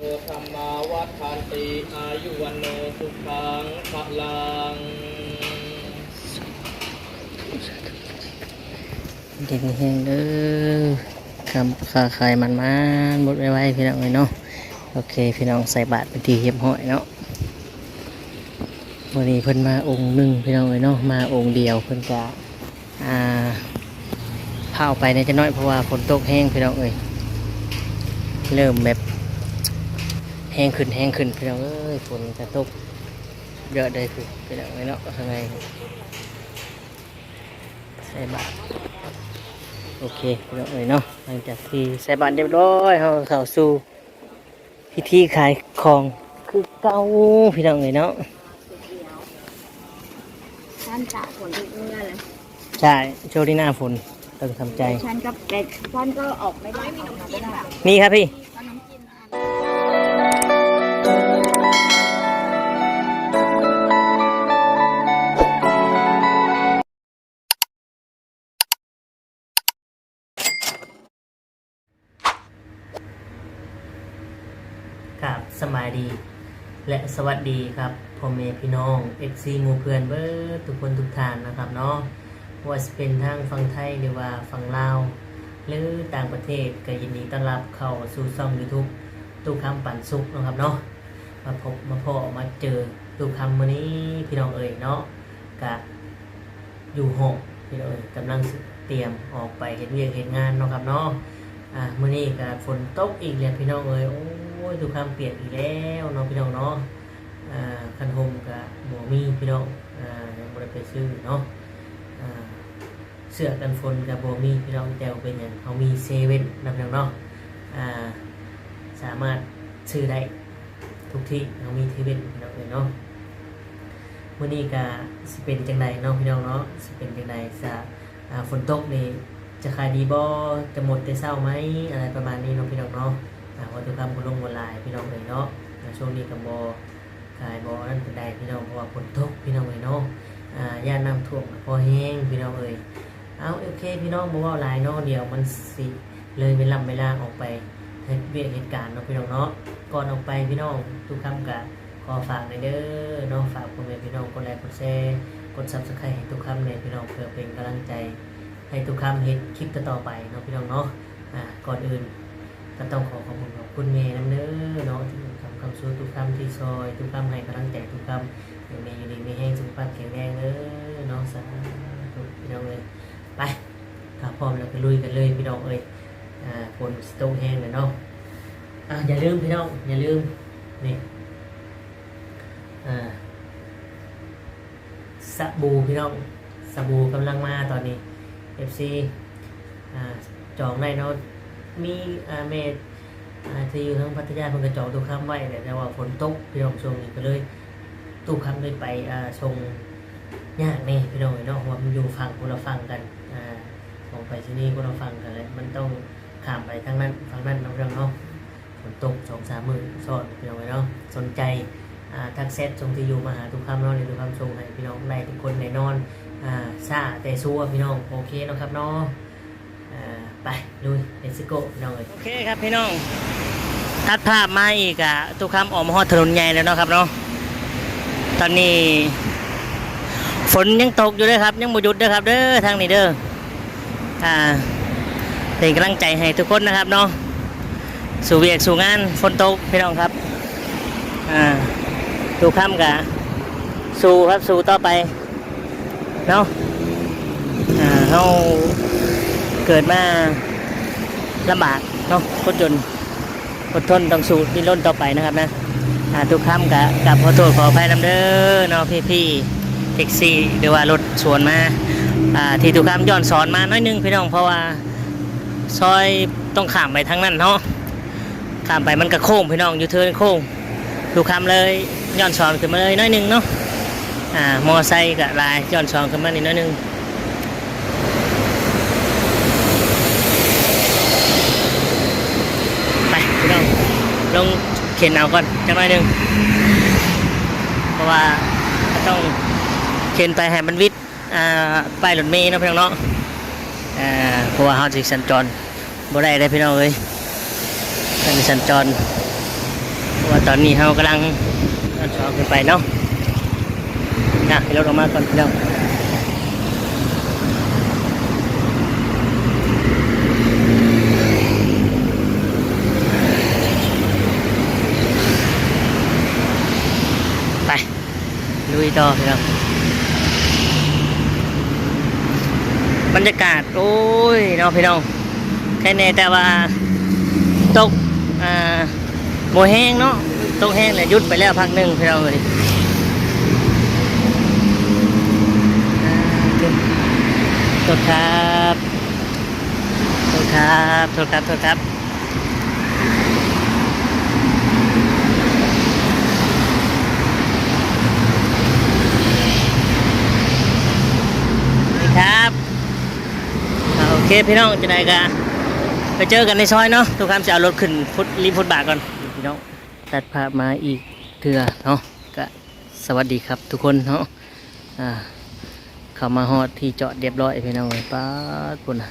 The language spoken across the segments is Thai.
โอธรรมาวัฏันติอายุวันโนสุขังพลังเด็กแห้งเด้อคำขาขายมันมันหมดไว้ๆพี่น้องเลยเนาะโอเคพี่น้องใส่บาตรเป็นทีเรียบห้อยเนาะวันนี้เพิ่นมาองค์หนึ่งพี่น้องเลยเนาะมาองค์เดียวเพิ่นจะอ่าเผาไปในจะน้อยเพราะว่าฝนตกแห้งพี่น้องเอ้ยเริ่มแบบ ห้งขึ้นแห้งขึ้นพี่น้องเอ้ยฝนจะตกเยอะเลยคือพี่น้องเลยเนาะข้างในใส่บาตรโอเคพี่น้องเอ๋ยเนาะหลังจากที่ใส่บาตรเรียบร้อยเราเข้าสู่พิธีขายของคือเก่าพี่น้องเอ๋ยเนาะฉันจะฝนทุกเมื่อเลยใช่โชว์ที่หน้าฝนต้องทำใจฉันก็เป็นฉันก็ออกไม่ได้ออกมาไม่ได้นี่ครับพี่ สวัสดีครับพ่อแม่พี่น้อง FC หมู่เพื่อนเบิร์ทุกคนทุกท่านนะครับเนาะว่าจะเป็นทางฝั่งไทยหรือว่าฝั่งลาว หรือต่างประเทศก็ยินดีต้อนรับเข้าสู่ช่อง YouTube ตู้คำปั่นสุกนะครับเนาะมาพบมาพอมาเจอตู้คำมื้อนี้พี่น้องเอ่ยเนาะกะอยู่ห้องพี่น้องเอ่ยกำลังเตรียมออกไปเห็นเวียกเห็นงานนะครับเนาะอ่ามื้อนี้ก็ฝนตกอีกแล้วพี่น้องเอ่ยโอ้ยตู้คำเปียกอีกแล้วเนาะพี่น้องเนาะ คันโฮมกับบ่มีพี่น้องยังบ่ได้ไปซื้อเนาะเสื้อกันฝนกับโบมีพี่น้องแจวเป็นอย่างเขามีเซเว่นนำเนาะอ่าสามารถซื้อได้ทุกที่เขามีเซเว่นพี่น้องเลยเนาะวันนี้ก็สิเป็นจังไดเนาะพี่น้องเนาะสิเป็นจังไดจะฝนตกนี่จะขายดีบ่จะหมดแต่เศร้าไหมอะไรประมาณนี้เนาะพี่น้องเนาะอ่าวัตถุกรรมบุลงบุลายพี่น้องเลยเนาะช่วงนี้กับบ ขายบนั่นเป็นใดพี่น้องเพราะว่าฝนตกพี่น้องเลยเนาะอ่าย่านน้ำท่วมพอแห้งพี่น้องเอ้ยเอาโอเคพี่น้องบอกว่าหลายเนาะเดี๋ยวมันสิเลยเวลาเวลาออกไปเหตุเวียเหตุการณ์เนาะพี่น้องเนาะก่อนออกไปพี่น้องทุกคำกะขอฝากในเด้อเนาะฝากพ่อแม่พี่น้องกดไลค์กดแชร์กดซับสไครต์ให้ทุกคำเนี่ยพี่น้องเพื่อเป็นกำลังใจให้ทุกคำเห็นคลิปต่อไปเนาะพี่น้องเนาะอ่าก่อนอื่นก็ต้องขอขอบคุณขอบคุณแม่น้ำเด้อเนาะ คำสู้ทุกคำที่ซอย ทุกคำให้กำลังใจทุกคำอยู่ในอยู่ดีมีแห้งสุขภาพแข็งแรงเด้อเนาะสาธุพี่น้องเลยไปถ้าพร้อมแล้วก็ลุยกันเลยพี่น้องเอ้ยอ่าฝนสโตกแห้งเลยเนาะอ่าอย่าลืมพี่น้องอย่าลืมนี่อ่าสบู่พี่น้องสบู่กำลังมาตอนนี้ FC อ่าจองได้เนาะมีอ่าเมด ที่อยู่ทั้งพัทยาเพิ่นก็จองตู้ค้ำไว้แต่ว่าฝนตกพี่น้องช่วงนี้ก็เลยตู้ค้ำเลยไปอ่าชงยากนี่พี่น้องเนาะว่ามันอยู่ฝั่งคนละฝั่งกันอ่าของไปที่นี่คนละฝั่งกันเลยมันต้องข้ามไปทางนั้นฝั่งนั้นน้องเรื่องเนาะฝนตกสองสามมือซ้อนพี่น้องเนาะสนใจทักเซตชงที่อยู่มาหาทุกคำเนาะในทุกคำชงให้พี่น้องได้ทุกคนแน่นอนซาแต่ซัวพี่น้องโอเคเนาะครับเนาะ ไปลุยเลสโกพี่น้องเอ้ยโอเคครับพี่น้อง ตัดภาพมาอีกอะทุกคำออกมาฮอดถนนใหญ่แล้วเนาะครับเนาะตอนนี้ ฝนยังตกอยู่เลยครับ ยังบ่หยุดเด้อครับ เด้อทางนี้เด้ออ่าเป็นกำลังใจให้ทุกคนนะครับเนาะสู่เวียกสู่งานฝนตกพี่น้องครับอ่าดูค่ำกะสู่ครับสู่ต่อไปเนาะอ่าเรา เกิดมาลำบากเนาะคนจนอดทนต้องสู้ดิ้นรนต่อไปนะครับนะทุกค่ำกะกับขอโทษขออภัยนำเด้อเนาะพี่ๆแท็กซี่หรือว่ารถสวนมาที่ถูกข้ามย้อนสอนมาน้อยหนึงพี่น้องเพราะว่าซอยต้องข้ามไปทางนั้นเนาะข้ามไปมันก็โค้งพี่น้องอยู่เทินโค้งถูกข้ามเลยย้อนสอนขึ้นมาเลยน้อยหนึงเนาะอ่ามอไซค์กับลายย้อนสอนขึ้นมานิดน้อยหนึงไปพี่น้อง ลงเข็นเอาก่อนจังหน่อยหนึงเพราะว่าต้องเข็นไปให้มันวิทย์อ่าป้ายรถเมล์นาะพี่น้องเนาะเพราะว่าเฮาสิสัญจรบ่ได้เลยพี่น้องเอ้ยการสัญจรว่าตอนนี้เรากำลังอันสองขึ้นไปเนาะนะให้รถออกมาก่อนพี่น้องไปลุ ยต่อพี่น้องบรรยากาศโอ้ยเนาะพี่น้องแค่แน่แต่ว่าตกอ่าโมแห้งเนาะตกแห้งเลยหยุดไปแล้วพักหนึ่งพี่น้องเลยอ่าโทษครับโทษครับโทษครับโทษครับสวัสดีครับอ่าโอ เคพี่น้องจะไหนกันไปเจอกันในซอยเนาะทุกครั้งจะเอารถขึ้นฟุตรีบฟุตบาทก่อนพี่น้องตัดภาพมาอีกเถื่อเนาะก็สวัสดีครับทุกคนเนาะอ่าเข้ามาฮอดที่เจอดเรียบร้อยพี่น้องเลยป้าปุ่นน่ะ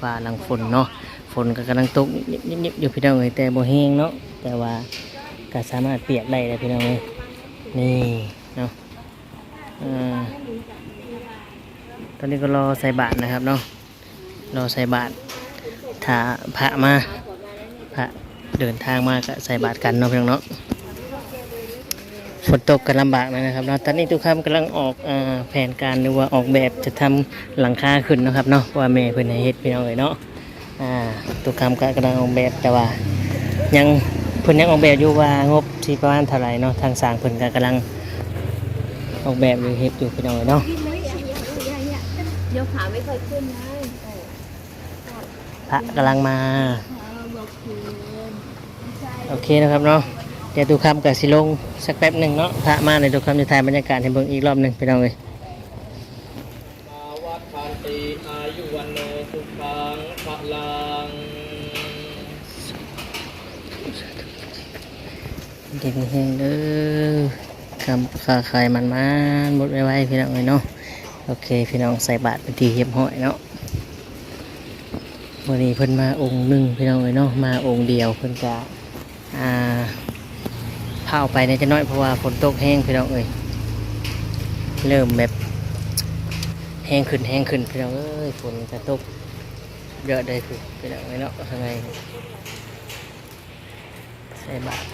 ฟ้าหลังฝนเนาะฝนก็กำลังตกนิดๆอยู่พี่น้องเลยแต่โบแห้งเนาะแต่ว่าก็สามารถเปียกได้เลยพี่น้องเลยนี่เนาะอ่าตอนนี้ก็รอใส่บาตรนะครับเนาะ รอใส่บาตรถ้าพระมาพระเดินทางมาก็ใส่บาตรกันเนาะพียงเนาะฝนตกกันลำบากนะครับเนาะตอนนี้ทุกคำกำลังออกอแผนการหรือว่าออกแบบจะทำหลังคาขึ้นนะครับเนาะว่าแม่เพิ่นให้เฮ็ดพี่น้องเลยเนาะทุกคำก็กำลังออกแบบแต่ว่ายังเพิ่นยังออกแบบอยู่ว่างบที่ประมาณเท่าไหร่เนาะทางสร้างเพิ่นก็กำลังออกแบบหรือเฮ็ดอยู่พี่น้องเลยเนาะยวขาไม่เคยขึ้นนะพ ระกำลังมา โอเคนะครับเนาะเดี๋ยวทุกคำกับสิลงสักแป๊บหนึ่งเนาะพระมาในทุกคำจะถ่ายบรรยากาศให้เบิ่งอีกรอบหนึ่งไปน้องเลยวัดทานตีอายุวันโนสุขังพลังดินแห้งเด้อคำขาขายมันมันหมดไว้ไว้พี่น้องเลยเนาะโอเคพี่น้องใส่บาตรเป็นทีเรียบห้อยเนาะ วันนี้เพิ่นมาองค์หนึ่งพี่น้องเลยเนาะมาองค์เดียวเพิ่นจะอ่าเผาไปในจะน้อยเพราะว่าฝนตกแห้งพี่น้องเอ้ยเริ่มแบบแห้งขึ้นแห้งขึ้นพี่น้องเอ้ยฝนจะตกเยอะเลยคือพี่น้องเอ้ยเนาะทางไงใส่บาตร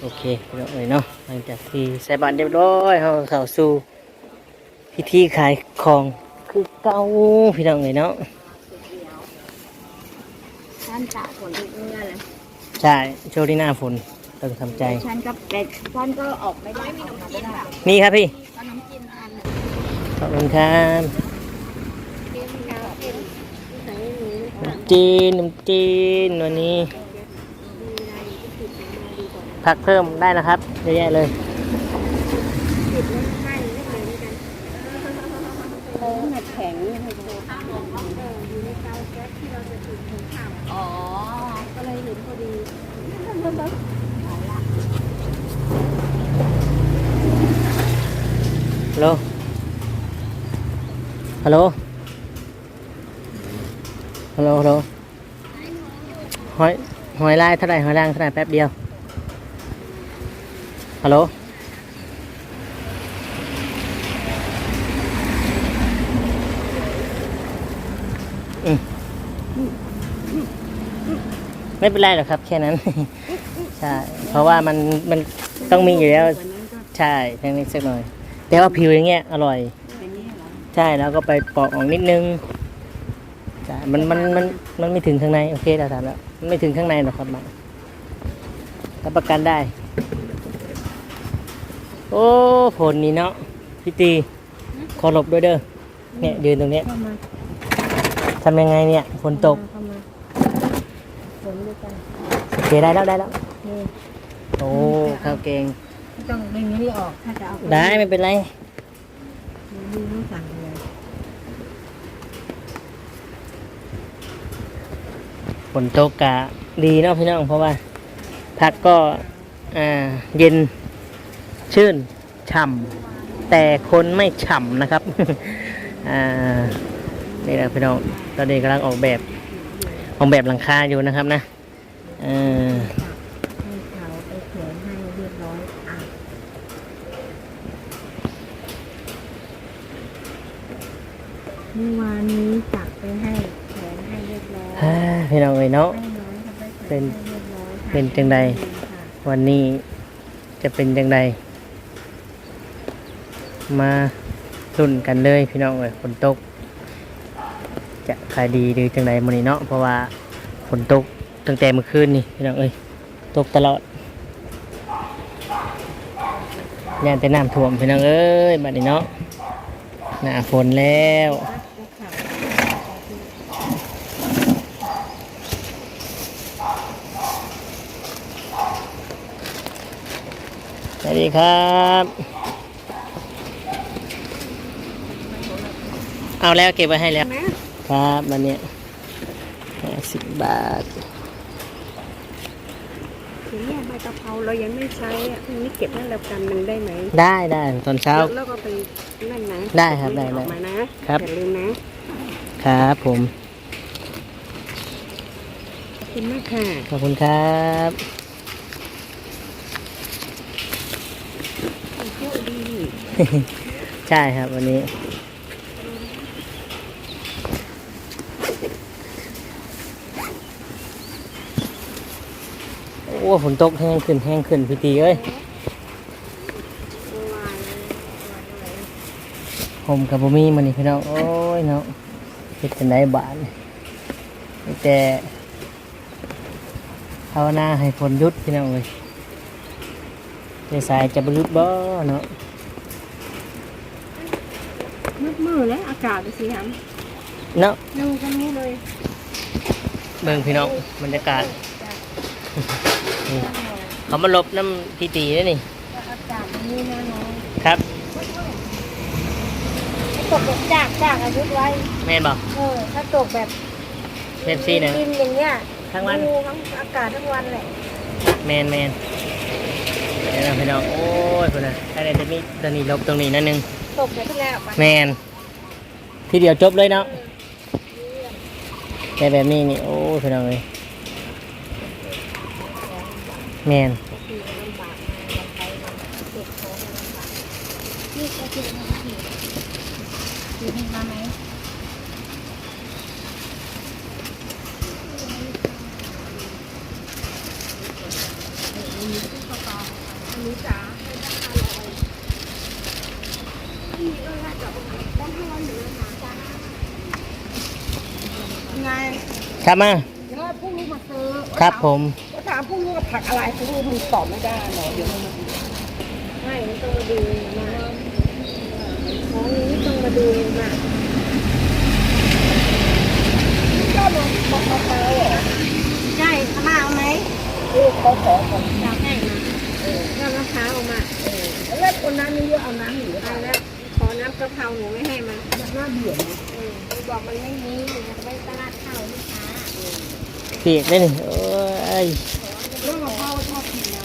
โอเคพี่น้องเอ้ยเนาะหลังจากที่ใส่บาตรเรียบร้อยเราเข้าสู่พิธีขายของคือเก่าพี่น้องเอ้ยเนาะ ท่านจ่าฝนทุกเมื่อเลยใช่ช่วงที่หน้าฝนต้องทำใจฉันก็เป็นท่านก็ออกไม่ได้ออกมาไม่ได้มีครับพี่ขนมจีนอันขอบคุณครับเรียนกาวเป็นใส่หนูขนมจีนขนมจีนวันนี้ ผักเพิ่มได้นะครับเยอะแยะเลยโค้งแข็งอ๋อ ก็เลยเห็นพอดี ฮัลโหล ฮัลโหล ฮัลโหลฮัลโหลหอยหอยลายเท่าไหร่หอยลางเท่าไหร่แป๊บเดียว ฮัลโหลอืมไม่เป็นไรหรอกครับ แค่นั้น ใช่ เพราะว่ามันมันต้องมีอยู่แล้ว ใช่แค่นี้สักหน่อย แต่ว่าผิวอย่างเงี้ยอร่อย ใช่แล้วก็ไปปอกออกนิดนึงใช่มันมันมันมันไม่ถึงข้างในโอเคเราทำแล้วมันไม่ถึงข้างในหรอกครับมันรับประกันได้ โอ้ผลนี่เนาะพี่ตีขอหลบด้วยเด้อเนี่ยยืนตรงเนี้ยเข้ามาทำยังไงเนี่ยฝนตกเข้ามาฝนด้วยกันโอเคได้แล้วได้แล้วนี่โอ้ข้าวเก่งไม่ต้องดึงนี้ออกถ้าจะเอาได้ไม่เป็นไรดึงไม่สั่งเลย ฝนตกกะดีเนาะพี่น้องเพราะว่าพักก็เย็นชื่นฉ่ำแต่คนไม่ฉ่ำนะครับนี่แหละพี่น้องตอนนี้กำลังออกแบบออกแบบหลังคาอยู่นะครับนะเออ ให้เขาไป เมื่อวานนี้จับไปให้แขวนให้เรียบร้อย ฮ่าพี่น้อง เนาะให้น้อยทำไปแขวเป็นเรียบร้อยค่ะเป็นจังใดวันนี้จะเป็นจังใดมาลุ้นกันเลยพี่น้องเอ้ยฝนตก จะขายดีหรือจังใดมื้อนี้เนาะ เพราะว่าฝนตกตั้งแต่เมื่อคืนนี่พี่น้องเอ้ยตกตลอดย่านแต่น้ำท่วมพี่น้องเอ้ยบัดนี้เนาะหน้าฝนแล้ว วัสดีครับเอาแล้วเก็บไว้ให้แล้วแม่ครับวันนี้ห้าสิบบาททีนี้ใบกะเพราเรายังไม่ใช้อะพรุ่งนี้เก็บให้เรากันมันได้ไหมได้ได้ตอนเช้า แล้วก็ไปนั่นนะได้ครับได้ได้ ออกมานะครับ อย่าลืมนะครับผม ขอบคุณมากค่ะ ขอบคุณครับ เที่ยวดี ใช่ครับวันนี้ โอ้ฝนตกแห้งขึ้นแห้งขึ้นพี่ตีเอ้ยผมกับบุมีมันนี่พี่น้องโอ้ยเนาะเฮ็ดจังไดบานมีแต่ภาวนาให้ฝนหยุดพี่น้องเลยเจสายจะบรุบ่เนาะ มืดมืดแล้วอากาศไปสิครับเนาะดูกันนี้เลยเบิ่งพี่น้องบรรยากาศนี่เขามาลบน้ำพี่ตีแล้วนี่อากาศนี้นะน้องครับตกแบบจากจากอายุไว้แม่นบอกเออถ้าตกแบบเป๊ปซี่นะดินอย่างเงี้ยทั้งวัน ดูทั้งอากาศทั้งวันแหละแมนแมนเดี๋ยวนะพี่น้องโอ้ยพี่นะถ้าได้จะมีตัวนี้ลบตรงนี้นั่นนึงตกแบบที่แล้วไปแมน ทีเดียวจบเลยเนาะแต่แบบนี้นี่โอ้ยพี่น้องเลยแมนนี่ก็คือมันผิดผิดมาไหมรู้จ๋าไม่ได้อร่อยนี่ก็น่าจะต้องให้เราอยู่นะจ้า ไงครับมาเดี๋ยวพรุ่งนี้มาซื้อครับผมก็ถามพรุ่งนี้กับผักอะไรพรุ่งนี้มันตอบไม่ได้หรอเดี๋ยวมันไม่มันต้องมาดูนะของนี้ต้องมาดูนะก็ลงปอกปเหรอใช่ข้าวเอาไหมเออเขาขอของอยากให้มาเออน้ำมะพร้าวเอามาเออแล้วคนน้ำนี่เยอะเอาน้ำหรือเอาแล้วขอน้ำกะเพราหนูไม่ให้มันน่าเบื่อนะเออบอกมันไม่มีมันไปตลาดเข้าลูกค้า เปียกได้นี่โอ้ยเรื่องของพ่อชอบกินแล้ว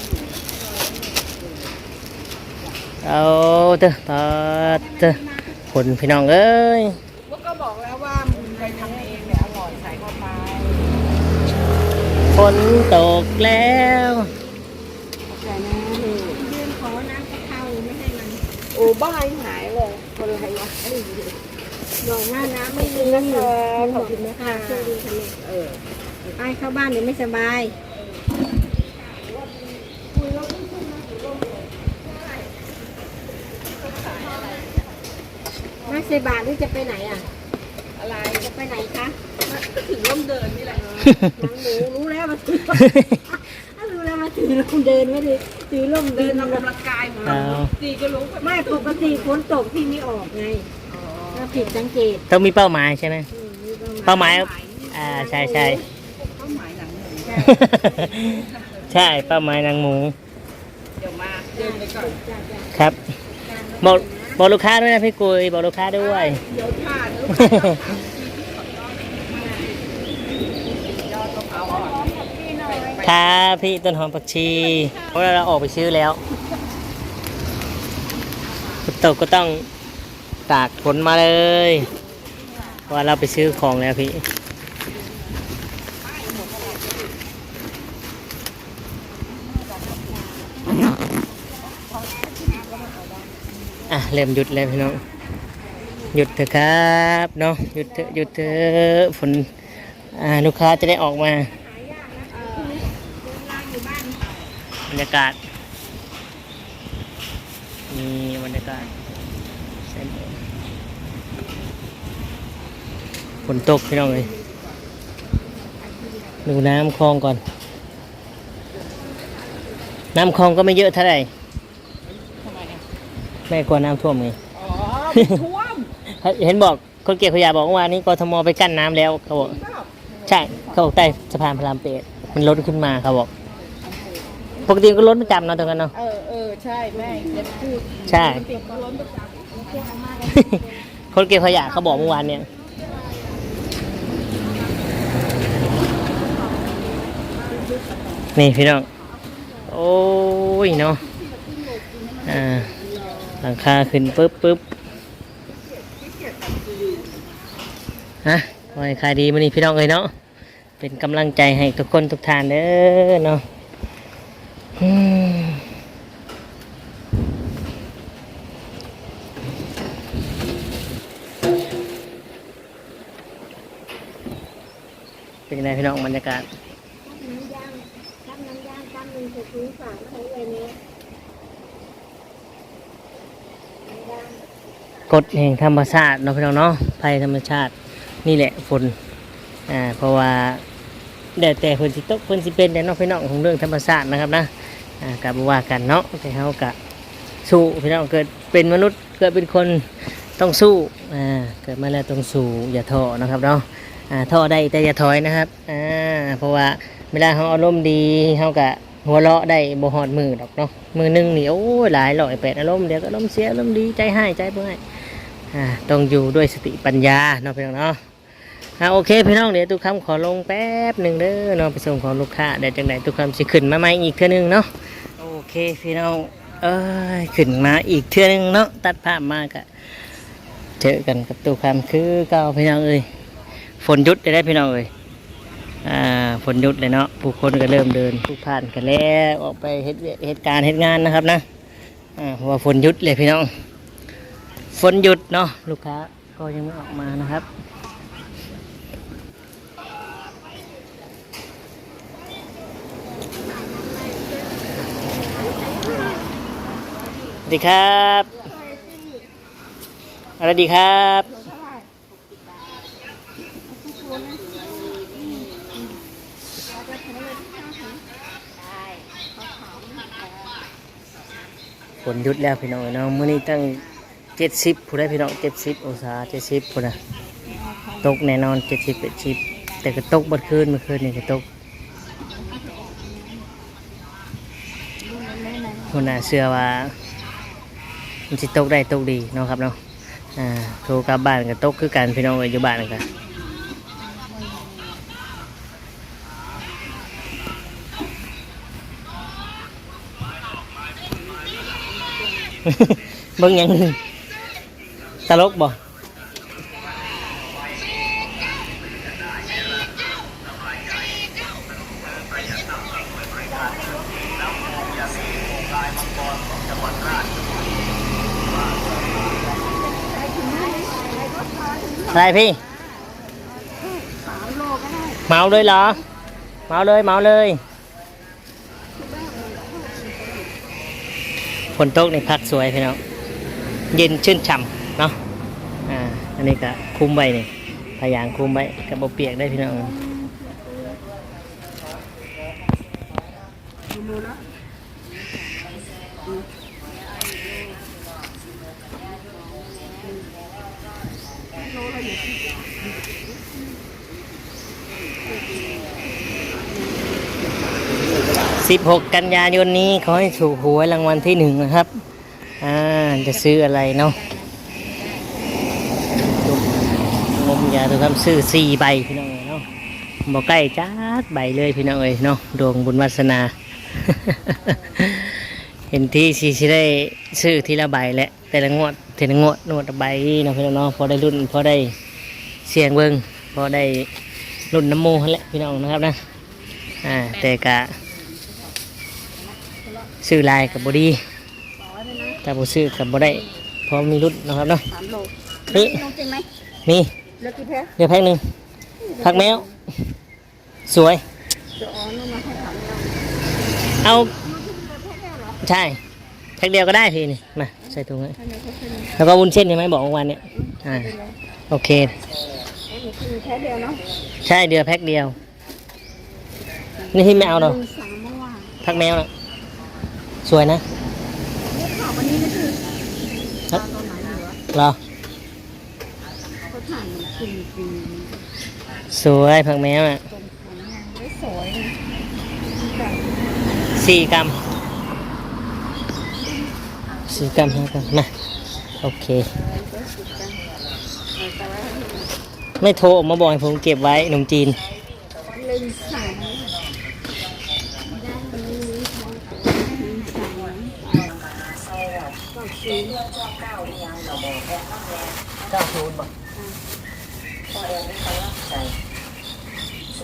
เอาเถอะต่อเถอะผลพี่น้องเอ้ยก็บอกแล้วว่ามึงไปทำเองเนี่ยอร่อยใส่เข้าไปฝนตกแล้วแต่นะยืนขอน้ำกะเพราไม่ให้มันโอ้บ้าหายเลยคนไรวะบอกว่าน้ำไม่มีนะคะขอบคุณนะคะช่วยดูทะเลเออ ไปเข้าบ้านเดี๋ยวไม่สบายมาเซบาทหรือจะไปไหนอะ อะไรจะไปไหนคะถึงร่มเดินนี่แหละน้องหนูรู้แล้วมาถือถ้ารู้แล้วมาถือร่มเดินไม่ได้ถือร่มเดินออกกำลังกายของเอาตีก็รู้ไม่ปกติฝนตกที่ไม่ออกไงถ้าผิดสังเกตต้องมีเป้าหมายใช่ไหมอืมมีเป้าหมายอ่าใช่ใช่ ใช่เป้าหมายนางหมู เดี๋ยวมาเดินไปก่อนครับบอกบอกลูกค้าด้วยนะพี่กุยบอกลูกค้าด้วย เดี๋ยวผ่านลูกยอดกะเพราอ่อนพี่หน่อยครับพี่ต้นหอมผักชีเพราะเราออกไปซื้อแล้วฝนตกก็ต้องตากฝนมาเลยเพราะว่าเราไปซื้อของแล้วพี่ เริ่มหยุดแล้วพี่น้องหยุดเถอะครับเนาะหยุดเถอะหยุดเถอะฝนลูกค้าจะได้ออกมาบรรยากาศนี่บรรยากาศฝนตกพี่น้องเลยดูน้ำคลองก่อน น้ำคลองก็ไม่เยอะเท่าไหร่ แม่กลัวน้ำท่วมไง อ๋อไม่ท่วมเห็นบอกคนเก็บขยะบอกเมื่อวานนี้กทมไปกั้นน้ำแล้วเขาบอกใช่เขาบอกใต้สะพานพระรามเปดมันล้นขึ้นมาเขาบอกปกติก็ล้นประจำเนาะตรงนั้นเนาะ เออเออใช่แม่จะพูดใช่เก็บก็ล้นประจำเก็บมากเลยคนเก็บขยะเขาบอกเมื่อวานเนี่ย นี่พี่น้อง โอ้ยเนาะ อ่าห ลังคาขึ้นปุ๊บปุ๊บฮะขอให้ขายดีมานี่พี่น้องเลยเนาะ เป็นกำลังใจให้ทุกคนทุกท่านเด้อเนาะเป็นยังไงพี่น้องบรรยากาศน้ำยางน้ำยางตั้งหนึ่งจะซื้อฝากเขาเลยเนี่ยน้ำย่าง กฎแห่งธรรมชาติเนาะพี่น้องเนาะภัยธรรมชาตินี่แหละฝนอ่าเพราะว่าแดดแต่ฝนสิตกฝนสิเป็นแต่เนาะพี่น้องของเรื่องธรรมชาตินะครับนะอ่ากับว่ากันเนาะแต่เขากะสู้พี่น้องเกิดเป็นมนุษย์เกิดเป็นคนต้องสู้อ่าเกิดมาแล้วต้องสู้อย่าท้อนะครับเนาะอ่าท้อได้แต่อย่าถอยนะครับอ่าเพราะว่าเวลาเขาอารมณ์ดีเขากะหัวเราะได้บ่หอดมือดอกเนาะมือหนึงนี่โอ้ยหลายร้อยแปดอารมณ์เดี๋ยวก็อารมณ์เสียอารมณ์ดีใจให้ใจเบื่อ อ่าต้องอยู่ด้วยสติปัญญาเนาะพี่น้องเนาะอ่าโอเคพี่น้องเดี๋ยวทุกคำขอลงแป๊บหนึ่งเด้อเนาะไปส่งของลูกค้าเดี๋ยวจังไหนทุกคำสิขึ้นมาใหม่อีกเทื่อนึงเนาะโอเคพี่น้องเอ้ยขึ้นมาอีกเทื่อนึงเนาะตัดภาพมากะเจอกันกับตุกคำคือเก่าพี่น้องเอ้ยฝนหยุดได้ได้พี่น้องเอ้ยอ่าฝนหยุดเลยเนาะผู้คนก็เริ่มเดินผู้ผ่านกันแล้วออกไปเหตุเหตุการณ์เหตุงานนะครับนะอ่าเพราะว่าฝนหยุดเลยพี่น้อง ฝนหยุดเนาะลูกค้าก็ยังไม่ออกมานะครับสวัสดีครับอะไรดีครับฝนหยุดแล้วพี่น้องเนาะมื้อนี้ตั้ง เจ็ดสิบผู้ได้พี่น้องเจ็ดสิบองศาเจ็ดสิบผู้นะตกแน่นอนเจ็ดสิบแปดสิบแต่ก็ตกเบัดคืนเมื่อคืนนี่ก็ตกคนน่าเชื่อว่ามันสิตกได้ตกดีเนาะครับเนาะอ่าโทรกลับบ้านก็ตกคือกันพี่น้องอยอยู่บ้านกันเบิ่งหยัง ตลกบ่อะไรพี่เมาเลยเหรอเมาเลยเมาเลยฝนตกในพักสวยพี่น้องเย็นชื่นฉ่ำ เนาะอ่าอันนี้ก็คุมไว้นี่พยายางคุมไว้กับเปียกได้พี่น้อง16กันยายนนี้ขอให้ถูกหวยรางวัลที่หนึ่งนะครับ อ่า จะซื้ออะไรเนาะงม ยาตัวคำซื้อสี่ใบพี่น้องเอ๋ยเนาะบอกใกล้จัดใบเลยพี่น้องเอ๋ยเนาะดวงบุญวาสนา เห็นที่สีสิได้ซื้อทีละใบแหละแต่ละงวดแต่ละงวดงวดละใบเนาะพี่น้องเนาะพอได้รุ่นพอได้เสียงเบิ้งพอได้รุ่นน้ำมูนั่นแหละพี่น้องนะครับนะอ่าแต่กะซื้อลายกับบอดีแต่บ่ซื้อกับบอได้เพอมีรุ่นนะครับเนาะสามโลนี่น้องจริงไหมมี เหลือกี่แพ็คเดี๋ยวแพ็คหนึ่งผักแมว สวยเดี๋ยวอ๋อน้องมาให้ถามเราเอาน้องที่เหลือแพ็คเดียวเหรอใช่แพ็คเดียวก็ได้พี่นี่มาใส่ถุงให้อันไหนแพ็คเดียวแล้วก็วุ้นเส้นใช่ไหมบอกเมื่อวานเนี่ยอ่าโอเคอันนี้คือแพ็คเดียวเนาะใช่เดือแพ็คเดียว นี่ที่ไม่เอาหรอกหนึ่งสามเมื่อวานผักแมวน่ะสวยนะนี่ข่าววันนี้นะคือครับตอนไหนเหรอเหรอเขา ถ่ายกินปีสวยผักแมวอะตรงของนางไม่สวยนะแบบสี่กรัมสี่กรัมห้ากรัมมาโอเคก็สุดกันเออแต่ว่าไม่โทรออกมาบอกให้ผมเก็บไว้ขนมจีนลืมใ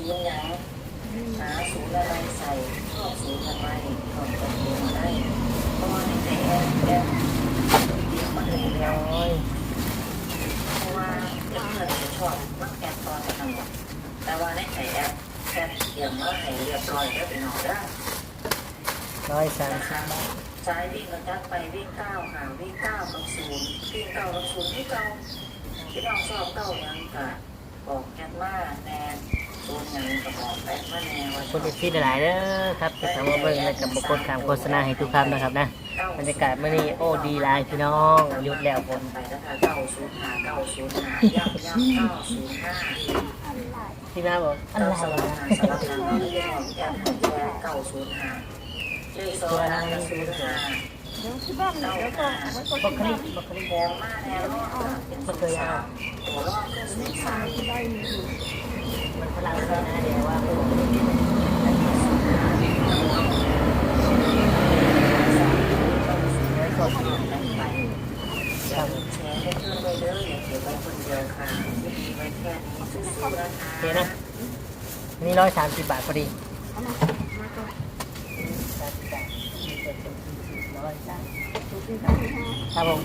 ส่ด้านนี้ลืมใส่ก็ซื้อเก้าศูนย์บอกแต่ว่าในไข่แอปแค่เตรียมมาให้เรียบร้อยแล้วเป็นหนอได้ร้อยสามสิบซ้ายวิ่งกระจัดไปวิ่งเก้าหาวิ่งเก้ากับศูนย์วิ่งเก้ากับศูนย์ที่เก้าที่เราชอบเก้ายังกะบอกแกมาแนน ศูนย์ยังกะบอกแปดมาแนวว่าคนที่ที่หลายเด้อครับที่ทำมาเบิ่งและกับบกดคำโฆษณาให้ทุกท่านนะครับนะบรรยากาศมื่อนี้โอ้ดีหลายพี่น้องหยุดแล้วฝนไปแล้วค่ะเก้าศูนพี่มาบอกอะไรเก้าศูนย์วะห้าสำหรับทางเราเรียกแอปแค่เก้าศูนย์ห้าเลขสองห้ากับศูนย์ห้าเดี๋ยวที่บ้านเดี๋ยวก็เอาไว้ก่อนบักคลิกบักคลิกแดงมากแนวบักเคยอะ เดี๋ยวว่าครับแชร์ให้เพื่อนไปเด้ออย่าเก็บไว้คนเดียวค่ะแค่นี้สู้ๆนะโอคะเคนะนี่ร้อยสามสิบบาทพอดีเอามามาก่อนสามร้อยสามสิครับพี่ฮะครับผม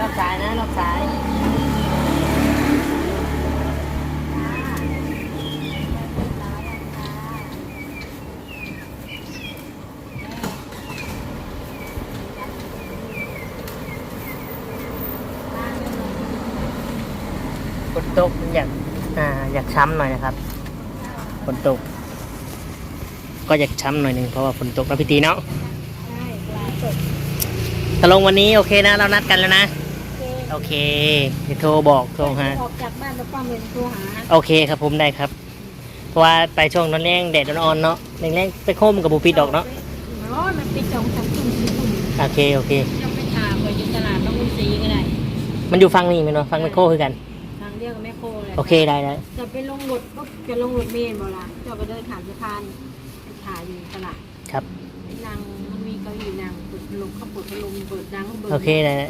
รอบสายนะรอบสายฝนตกอยากอ่าอยาก ช้ำหน่อยนะครับฝนตก ก็อยากช้ำหน่อยหนึ่งเพราะว่าฝนตกแล้วพี่ตีเนาะใช่ปลาสดตกลงวันนี้โอเคนะเรานัดกันแล้วนะโอเคโอเคเดี๋ยวโทรบอกโทรหา ออกจากบ้านแล้วป้าเมนโทรหาโอเคครับผมได้ครับ เพราะว่าไปช่วงนั้นแรงแดดอ่อนๆเนาะแรงๆไปโค้มกับบูปิดดอกเนาะเนาะมันไปจองจากทุ่งสีทุ่งโอเคโอเค ยังไปถามเลยอยู่ตลาดต้องมุนสีก็ได้มันอยู่ฟังนี่ไหมเนาะฟังไมโครคือกัน ทางเดียวกับแม่โคเลย โอเคได้ได้จะไปลงรถก็จะลงรถเมล์บ่ล่ะจะไปเดินถามสะพานไปถ่ายอยู่ตลาดครับนางมันมีเก้าอี้นางเปิดพัดลมเขาเปิดพัดลมเปิดหนังเปิดโอเคได้ได้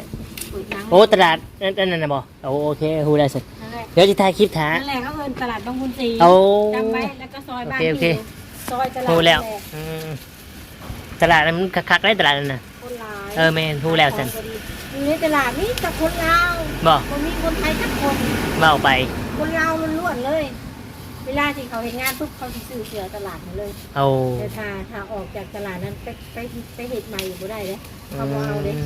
เปิดหนังโอ้ตลาดนั่นนั่นนะบอโอ้โอเคฮูได้สินั่นแหละเดี๋ยวจะถ่ายคลิปท้านั่นแหละเขาเอินตลาดต้องคุณสีเอาจำไว้แล้วก็ซอยบ้านโอเคที่โอเคอยู่ซอยตลาดฮูแล้วนั่นหะอืมตลาดนั้นมันคักๆได้ตลาดนั้นนะคนหลายเออแมนฮูแล้วสันอยู่ในตลาดนี่แต่คนลาวบอกคนมีคนไทยสักคนเบาไปคนลาวล้วนๆเลย เวลาที่เขาเห็นงานปุ๊บเขาสิซื้อเสือตลาดมาเลยเอาแต่ถ้าถ้าออกจากตลาดนั้นไปไปไปเห็ดใหม่อยู่บ่ได้เลยอืเขาบอกเอาเลยม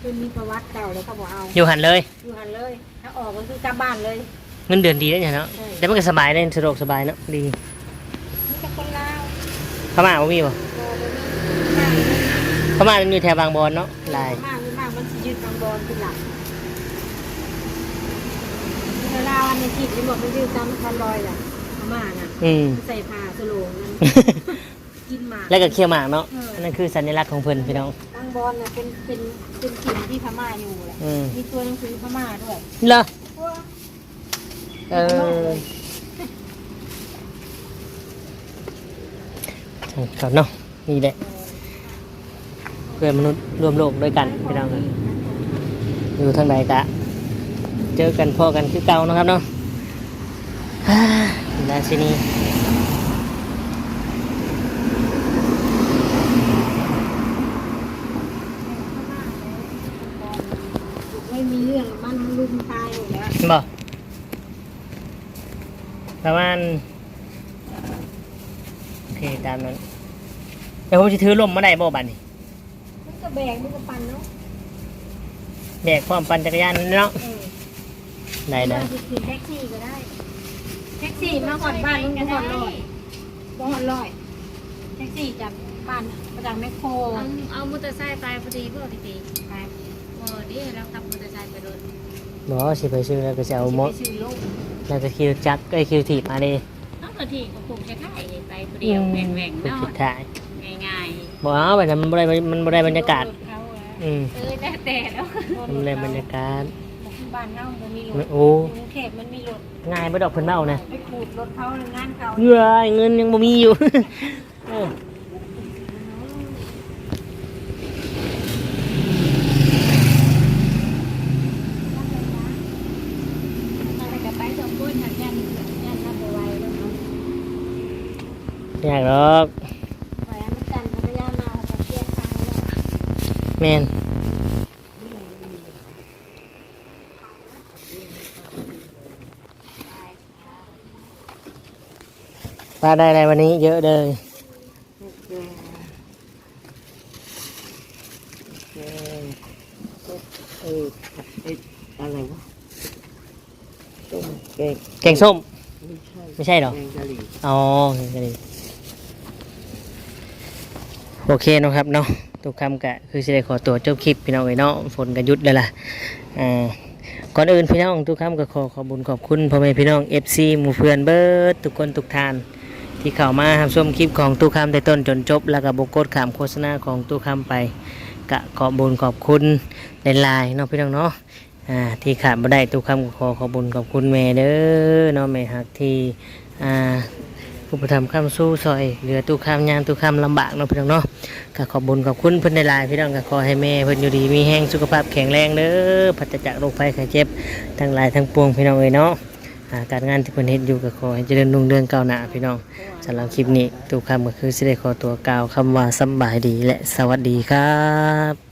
คือมีประวัติเก่าแล้วเขาบอกเอาอยู่หันเลย อยู่หันเลย ถ้าออกก็คือกลับบ้านเลยเงินเดือนดีได้เนาะใช่แต่มันก็สบายเลยสะดวกสบายเนาะดีมีแต่คนลาวพม่าบ่มีบ่โอ้บ่มีมากเลยพม่ามันอยู่แถวบางบอนเนาะหลายมากเลยมากมันสิยืดบางบอลเป็นหลัก เวลาวันในทีที่บอกมันยืดตามคันลอยแหละพม่าน่ะอืม ใส่ผ้าสโลงนั่นกินหมาก แล้วก็เคี่ยวหมากเนาะอั นนั่นคือสัญลักษณ์ของเพิ่นพี่น้องบางบอลน่ะเป็นเป็นเป็นถิ่นที่พม่าอยู่แหละอืม มีตัวหนังสือพม่าด้วยเหรอพวกเออก่อนเนาะนี่แหละเพื่อนมนุษย์รวมโลกด้วยกันพี่น้องอยู่ทางใดกะ เจอกันพ่อกันคือเก่านะครับเนาะราซินีไม่มีเรื่องมันลุมตายหมดแล้วบอกประมาณโอเคตามนั้นแต่ผมจะถือล่มมาได้บ่บันนี่มันก็แบกมันก็ปั่นเนาะแบกพร้อมปั่นจักรยานเนาะ เออได้ได้เราจะขี่แท็กซี่ก็ได้ แท็กซี่มาก่อนบ้านลุงก็หอดลอยบ่หอดลอย แท็กซี่จากบ้านมาจากแมคโครเอาเอามอเตอร์ไซค์ไปพอดีเพื่อพี่ตีไปเมื่อดีเราขับมอเตอร์ไซค์ไปรถบ่สิไปซื้อแล้วก็จะเอาหมดไปซื้อลูกแล้วก็คิวจักรไอ้ยคิวถีบมาดิน้องกะทิก็คงจะถ่ายไปคนเดียวแหว่งๆถูกเนาะผิดถ่ายง่ายบ่เอาแบบนั้นมันบ่ได้มันบ่ได้บรรยากาศถเขาอะอืมเออแต่แต่แล้วมันบ่ได้บรรยากาศ บ้านเฮาบ่มีรมันถโอ้กรุงเทพมันมีรถง่ายบ่ดอกเพิ่นเว้านะไปขูดรถเขางานเขาเอ้ยเงินยังบ่มีอยู่เอออะไรก็ไปสองคนทางยันยันทำไปไวแล้วเนาะอยากหรอกไปอันกันพัทยามากับเที่ยงทางแล้วแม่น ปลาได้อะไรวันนี้เยอะเลยเอะไรวะต้มแกงแกงส้ม ไม่ใช่ไม่ใช่หรอ แกงกะหรี่อ๋อแกงกะหรี่โอเคเนาะครับเนาะทุกคำกะคือสิได้ขอตัวจบคลิปพี่น้องเอ้เนาะฝนกันยุดเลยล่ะอ่าก่อนอื่นพี่น้องทุกคำก็ขอขอบุญขอบคุณพ่อแม่พี่น้อง FC หมู่เพื่อนเบิร์ดทุกคนทุกท่าน ที่เข้ามารับชมคลิปของตู้คำแต่ต้นจนจบ แล้วก็บกดขามโฆษณาของตู้คำไปกะขอบุญขอบคุณในไลน์เนาะพี่น้องเนาะอ่าที่ขาดบ่ได้ตู้คำขอขอบุญขอบคุณแม่เด้อเนาะแม่ฮักที่อ่าผู้ประทำคำสู้ซอยเหลือตู้คำยามตู้คำลำบากเนาะพี่น้องเนาะก็ขอบุญขอบคุณเพิ่นในไลน์พี่น้องก็ขอให้แม่เพิ่นอยู่ดีมีแห้งสุขภาพแข็งแรงเด้อพัฒจากโรคภัยไข้เจ็บทั้งหลายทั้งปวงพี่น้องเอ้ยเนาะ อ่าการงานที่เพิ่นเฮ็ดอยู่ก็ขอให้เจริญรุ่งเรืองก้าวหน้าพี่น้องสำหรับคลิปนี้ทุกคำก็คือสิได้ขอตัวกล่าวคำว่าสำบายดีและสวัสดีครับ